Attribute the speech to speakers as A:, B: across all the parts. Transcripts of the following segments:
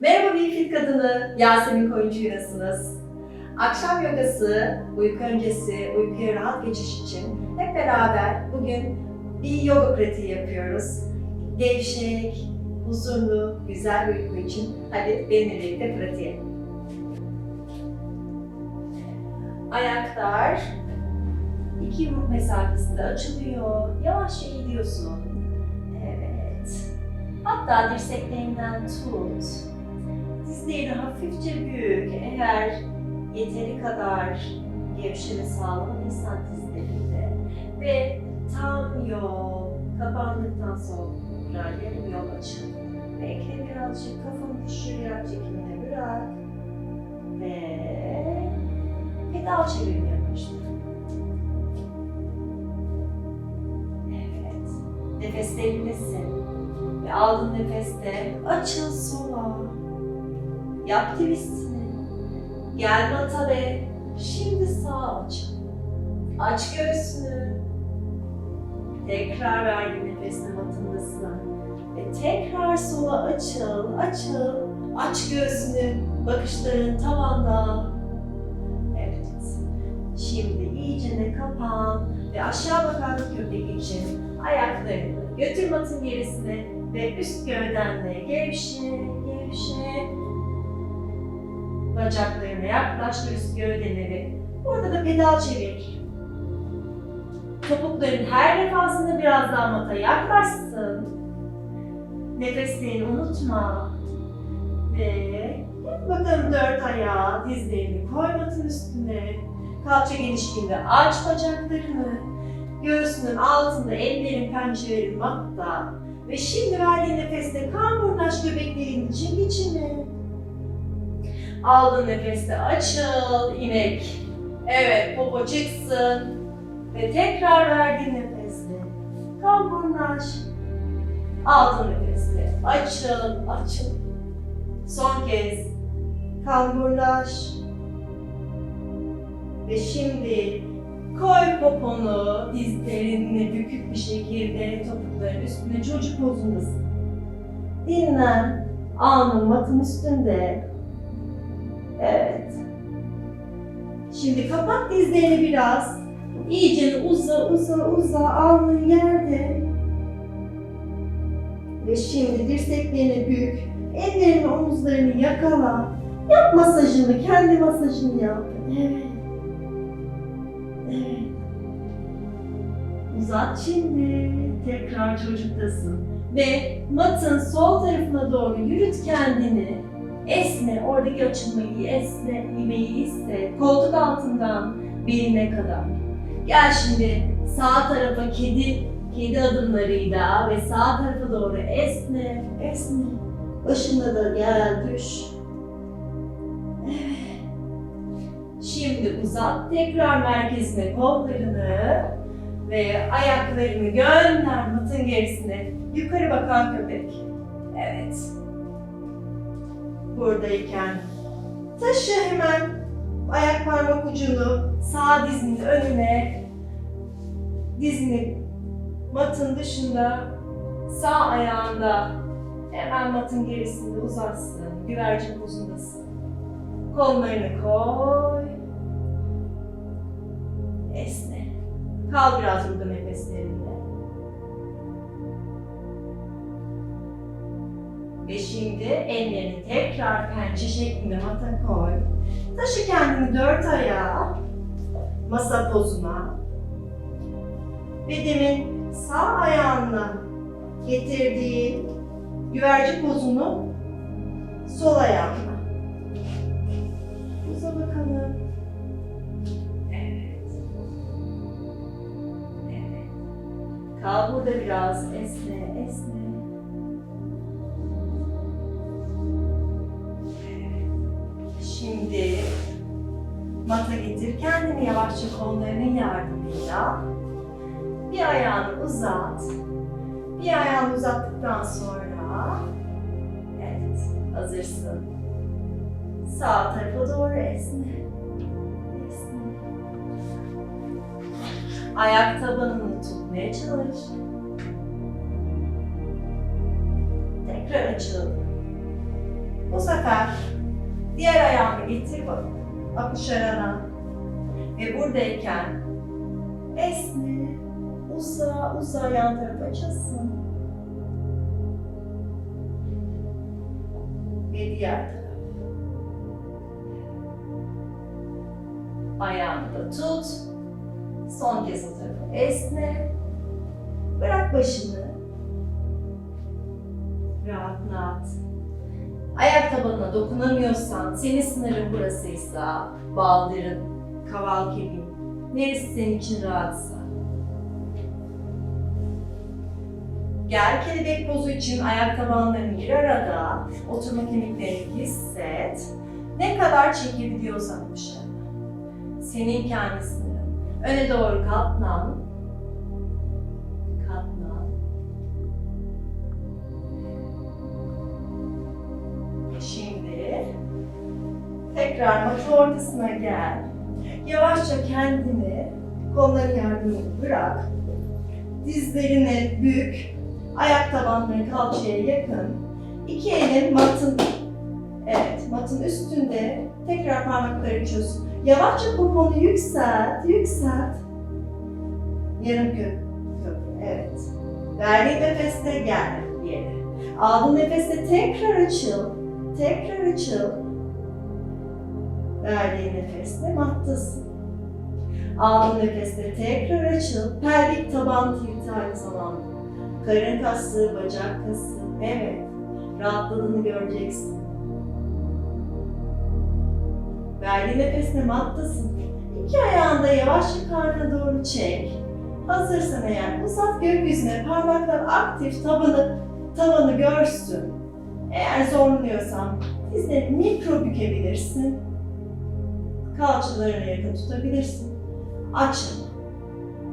A: Merhaba bir fit kadını, Yasemin Koyuncu? Akşam yogası, uyku öncesi, uykuya rahat geçiş için hep beraber bugün bir yoga pratiği yapıyoruz. Gevşek, huzurlu, güzel bir uyku için hadi benimle birlikte pratiğe. Ayaklar iki yumruk mesafesinde açılıyor. Yavaşça gidiyorsun. Evet. Hatta dirseklerinden tut. Dizlerini hafifçe büyük. Eğer yeteri kadar gevşeme sağlamadıysan dizlerinde ve tam yol kapandıktan sonra yarım yol açın. Bekle birazcık kafanı düşürerek çekimine bırak ve pedal çevirme yapmıştır. Evet. Nefeslerindesin. Ve aldığın nefeste açıl sola. Yap twistini. Gel mata ve şimdi sağ aç. Aç göğsünü. Tekrar verdiğin nefeste matındasın. Ve tekrar sola açıl, açıl. Aç göğsünü. Bakışların tavanda. Evet. Şimdi iyicene kapan ve aşağı bakan köpek için ayaklarını götür matın gerisine ve üst gövdenle gevşe, gevşe. Bacaklarına yaklaştır üst gövdeleri. Burada da pedal çevir. Topukların her defasında biraz daha mata yaklaşsın. Nefeslerini unutma. Ve bakalım dört ayağı, dizlerini koy matın üstüne. Kalça genişliğinde aç bacaklarını. Göğsünün altında ellerin pençelerin matta. Ve şimdi verdiğin nefeste kamburnaş göbeklerin için içine. Aldığın nefeste açıl, inek. Evet, popo çıksın. Ve tekrar verdiğin nefeste kamburnaş. Aldığın nefeste açıl, açıl. Son kez kamburlaş. Ve şimdi koy poponu dizlerini bükük bir şekilde topukların üstüne çocuk pozundasın. Dinlen. Alnın matın üstünde. Evet. Şimdi kapat dizlerini biraz. İyice uza uza uza alnın yerde. Ve şimdi dirseklerini bük. Ellerini omuzlarını yakala. Yap masajını, kendi masajını yap. Evet. Evet. Uzat şimdi. Tekrar çocuktasın. Ve matın sol tarafına doğru yürüt kendini. Esne, oradaki açılmayı esne, imeyi hisset. Koltuk altından beline kadar. Gel şimdi sağ tarafa kedi, kedi adımlarıyla ve sağ tarafa doğru esne, esne. Başında da gel, düş. Evet. Şimdi uzat tekrar merkezine kollarını ve ayaklarını gönder matın gerisine. Yukarı bakan köpek. Evet. Buradayken taşı hemen ayak parmak ucunu sağ dizinin önüne, dizini matın dışında, sağ ayağında hemen matın gerisinde uzatsın. Güvercin pozundasın. Kollarını koy. Esne. Kal biraz burada nefeslerinde. Ve şimdi ellerini tekrar pençe şeklinde mata koy. Taşı kendini dört ayağa masa pozuna ve demin sağ ayağınla getirdiğin güvercin pozunu sol ayağınla. Uza bakalım. Evet. Evet. Kal burada biraz esne esne. Kendini yavaşça kollarının yardımıyla bir ayağını uzat. Bir ayağını uzattıktan sonra evet hazırsın. Sağ tarafa doğru esne. Esne. Ayak tabanını tutmaya çalış. Tekrar açıl. Bu sefer diğer ayağını getir bak. Apışarana. Ve buradayken esne. Uza, uza yan tarafa açasın. Ve diğer taraf. Ayağını da tut. Son kez o tarafa esne. Bırak başını. Rahatlat. Ayak tabanına dokunamıyorsan, senin sınırın burasıysa, baldırın, kaval kemiğin, neresi senin için rahatsa. Gel kelebek pozu için ayak tabanların bir arada, oturma kemiklerini hisset. Ne kadar çekebiliyorsan dışarı. Senin kendi sınırın. Öne doğru katlan. Katlan. Şimdi tekrar matın ortasına gel. Yavaşça kendini kolların yardımıyla bırak. Dizlerini bük. Ayak tabanları kalçaya yakın. İki elin matın Evet, matın üstünde tekrar parmakları çöz. Yavaşça poponu yükselt, yükselt. Yarım köprü, köprü, evet. Verdiğin nefeste gel yere. Aldığın nefeste tekrar açıl, tekrar açıl. Verdiğin nefeste mattasın. Aldığın nefeste tekrar açıl. Pelvik taban tilti aynı. Karın kası, bacak kası. Evet. Rahatladığını göreceksin. Verdiğin nefesle mattasın. İki ayağını da yavaşça karnına doğru çek. Hazırsan eğer uzat gökyüzüne parmaklar aktif tabanı, tavanı görsün. Eğer zorlanıyorsan dizlerini mikro bükebilirsin. Kalçalarını yakın tutabilirsin. Açın.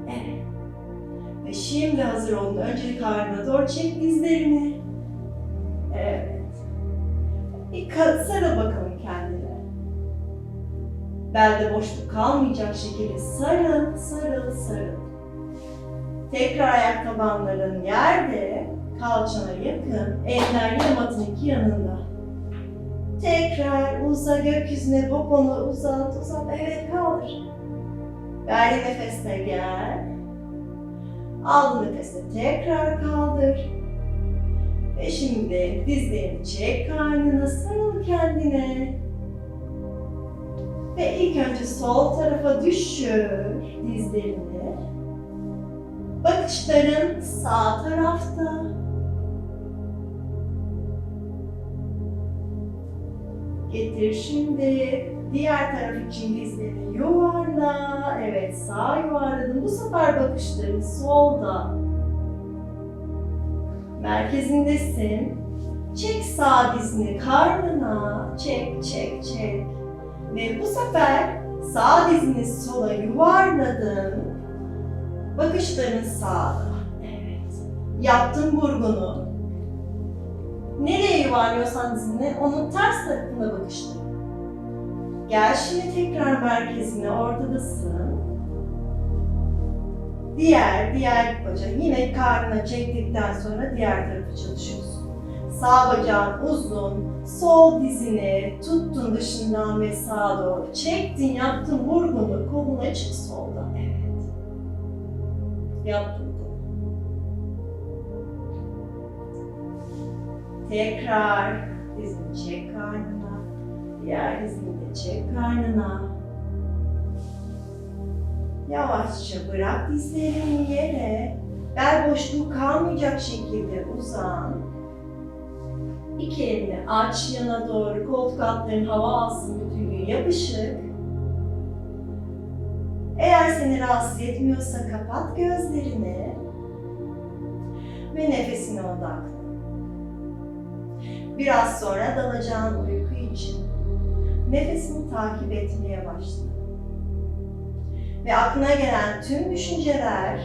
A: Evet. Ve şimdi hazır olun. Önce karnına doğru çek dizlerini. Evet. Bir sarıl bakalım kendine. Belde boşluk kalmayacak şekilde sarıl, sarıl, sarıl. Tekrar ayak tabanların yerde, kalçana yakın, eller yine matın iki yanında. Tekrar uza gökyüzüne poponu uzat, uzat, evet kaldır. Ver nefesle gel. Al nefesle tekrar kaldır. Ve şimdi dizlerini çek karnına, sarıl kendine. Ve ilk önce sol tarafa düşür dizlerini. Bakışların sağ tarafta. Getir şimdi diğer taraf için dizlerini yuvarla. Evet sağ yuvarladın. Bu sefer bakışların solda. Merkezindesin. Çek sağ dizini karnına. Çek, çek, çek. Ve bu sefer sağ dizini sola yuvarladın. Bakışların sağda. Evet. Yaptın vurgunu. Nereye yuvarlıyorsan dizini onun ters tarafına bakıştır. Gel şimdi tekrar merkezine ortadasın. Diğer, diğer bacağı yine karnına çektikten sonra diğer tarafı çalışıyorsun. Sağ bacağın uzun, sol dizini tuttun dışından ve sağa doğru çektin, yaptın vurgunu, kolun açık solda. Evet. Yaptın Tekrar dizini çek karnına, diğer dizini de çek karnına. Yavaşça bırak dizlerini yere, bel boşluğu kalmayacak şekilde uzan. İki elini aç yana doğru, koltuk altların hava alsın bütünlüğü yapışık. Eğer seni rahatsız etmiyorsa kapat gözlerini ve nefesine odaklan. Biraz sonra dalacağın uyku için nefesini takip etmeye başla. Ve aklına gelen tüm düşünceler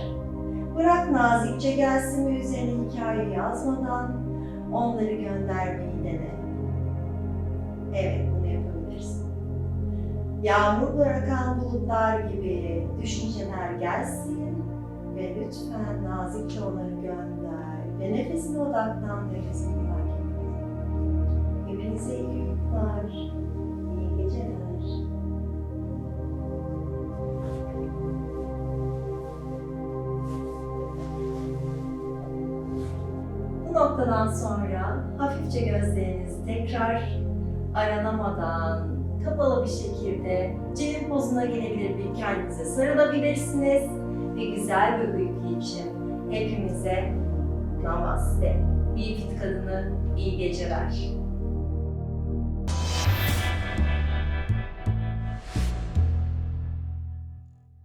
A: bırak nazikçe gelsin ve üzerine hikaye yazmadan onları göndermeyi dene. Evet, bunu yapabilirsin. Yağmur bırakan bulutlar gibi düşünceler gelsin ve lütfen nazikçe onları gönder ve nefesine odaklan. Gibi İyi iyi. Bu noktadan sonra hafifçe gözlerinizi tekrar aranamadan kapalı bir şekilde celin pozuna gelebilir bir kendinize sarılabilirsiniz ve güzel bir uyku için hepimize namaste. Bir fit kadını iyi geceler.